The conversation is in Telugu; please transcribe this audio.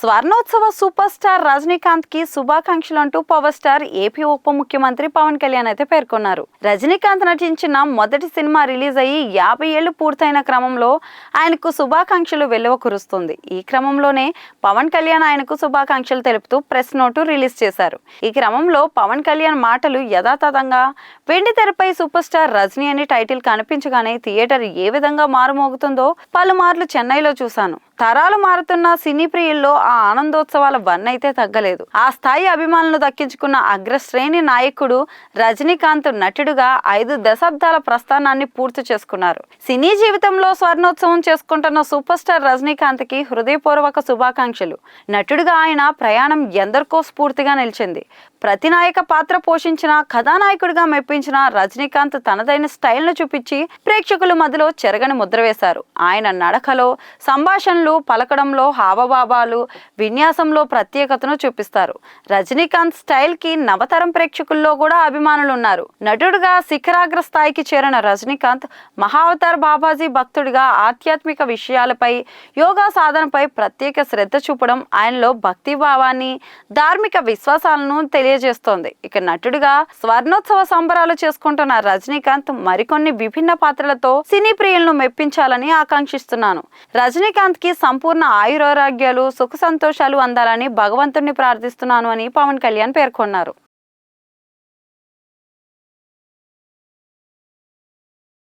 స్వర్ణోత్సవ సూపర్ స్టార్ రజనీకాంత్కి శుభాకాంక్షలు అంటూ పవర్ స్టార్ ఏపీ ఉప ముఖ్యమంత్రి పవన్ కళ్యాణ్ అయితే పేర్కొన్నారు. రజనీకాంత్ నటించిన మొదటి సినిమా రిలీజ్ అయ్యి యాభై ఏళ్ళు పూర్తయిన క్రమంలో ఆయనకు శుభాకాంక్షలు వెలువ కురుస్తుంది. ఈ క్రమంలోనే పవన్ కళ్యాణ్ ఆయనకు శుభాకాంక్షలు తెలుపుతూ ప్రెస్ నోటు రిలీజ్ చేశారు. ఈ క్రమంలో పవన్ కళ్యాణ్ మాటలు యథాతథంగా వెండి తెరపై సూపర్ స్టార్ రజనీ అని టైటిల్ కనిపించగానే థియేటర్ ఏ విధంగా మారుమోగుతుందో పలుమార్లు చెన్నైలో చూశాను. తరాలు మారుతున్న సినీ ప్రియుల్లో ఆ ఆనందోత్సవాల వన్ అయితే తగ్గలేదు. ఆ స్థాయి అభిమానులు దక్కించుకున్న అగ్రశ్రేణి నాయకుడు రజనీకాంత్ నటుడుగా ఐదు దశాబ్దాల ప్రస్థానాన్ని పూర్తి చేసుకున్నారు. సినీ జీవితంలో స్వర్ణోత్సవం చేసుకుంటున్న సూపర్ స్టార్ రజనీకాంత్కి హృదయపూర్వక శుభాకాంక్షలు. నటుడుగా ఆయన ప్రయాణం ఎందరికో స్ఫూర్తిగా నిలిచింది. ప్రతి నాయక పాత్ర పోషించిన కథానాయకుడిగా మెప్పించిన రజనీకాంత్ తనదైన స్టైల్ను చూపించి ప్రేక్షకుల మధ్యలో చెరగని ముద్ర వేశారు. ఆయన నడకలో సంభాషణలు పలకడంలో హావభావాలు విన్యాసంలో ప్రత్యేకతను చూపిస్తారు. రజనీకాంత్ స్టైల్కి నవతరం ప్రేక్షకుల్లో కూడా అభిమానులు ఉన్నారు నటుడుగా శిఖరాగ్ర స్థాయికి చేరిన రజనీకాంత్ మహావతార్ బాబాజీ భక్తుడిగా ఆధ్యాత్మిక విషయాలపై యోగా సాధనపై ప్రత్యేక శ్రద్ధ చూపడం ఆయనలో భక్తి భావాన్ని ధార్మిక విశ్వాసాలను తెలియజేస్తోంది. ఇక నటుడిగా స్వర్ణోత్సవ సంబరాలు చేసుకుంటున్న రజనీకాంత్ మరికొన్ని విభిన్న పాత్రలతో సినీ ప్రియులను మెప్పించాలని ఆకాంక్షిస్తున్నాను. రజనీకాంత్కి సంపూర్ణ ఆయురారోగ్యాలు సుఖ సంతోషాలు అందాలని భగవంతుణ్ణి ప్రార్థిస్తున్నాను అని పవన్ కళ్యాణ్ పేర్కొన్నారు.